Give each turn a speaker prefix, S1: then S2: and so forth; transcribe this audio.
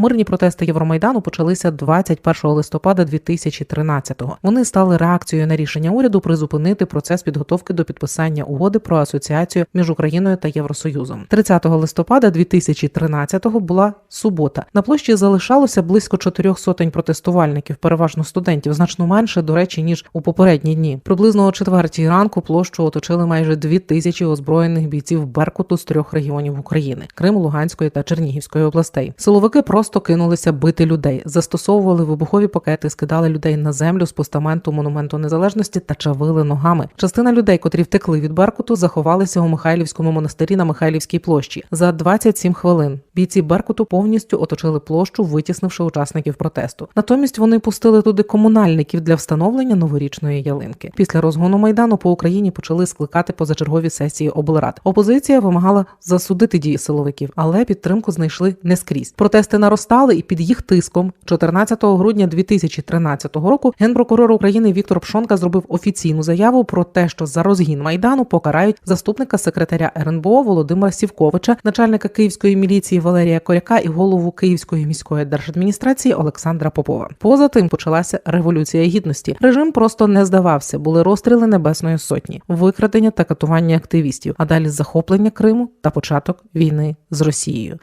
S1: Мирні протести Євромайдану почалися 21 листопада 2013-го. Вони стали реакцією на рішення уряду призупинити процес підготовки до підписання угоди про асоціацію між Україною та Євросоюзом. 30 листопада 2013-го була субота. На площі залишалося близько чотирьох сотень протестувальників, переважно студентів, значно менше, до речі, ніж у попередні дні. Приблизно о четвертій ранку площу оточили майже дві тисячі озброєних бійців Беркуту з трьох регіонів України: Криму, Луганської та Чернігівської областей. Силовики просто кинулися бити людей, застосовували вибухові пакети, скидали людей на землю з постаменту монументу незалежності та чавили ногами. Частина людей, котрі втекли від Беркуту, заховалися у Михайлівському монастирі на Михайлівській площі. За 27 хвилин бійці Беркуту повністю оточили площу, витіснивши учасників протесту. Натомість вони пустили туди комунальників для встановлення новорічної ялинки. Після розгону майдану по Україні почали скликати позачергові сесії облрад. Опозиція вимагала засудити дії силовиків, але підтримку знайшли не скрізь. Протести наростали, і під їх тиском 14 грудня 2013 року генпрокурор України Віктор Пшонка зробив офіційну заяву про те, що за розгін майдану покарають заступника секретаря РНБО Володимира Сівковича, начальника київської міліції Валерія Коряка і голову Київської міської держадміністрації Олександра Попова. Поза тим почалася революція гідності. Режим просто не здавався. Були розстріли Небесної сотні, викрадення та катування активістів, а далі захоплення Криму та початок війни з Росією.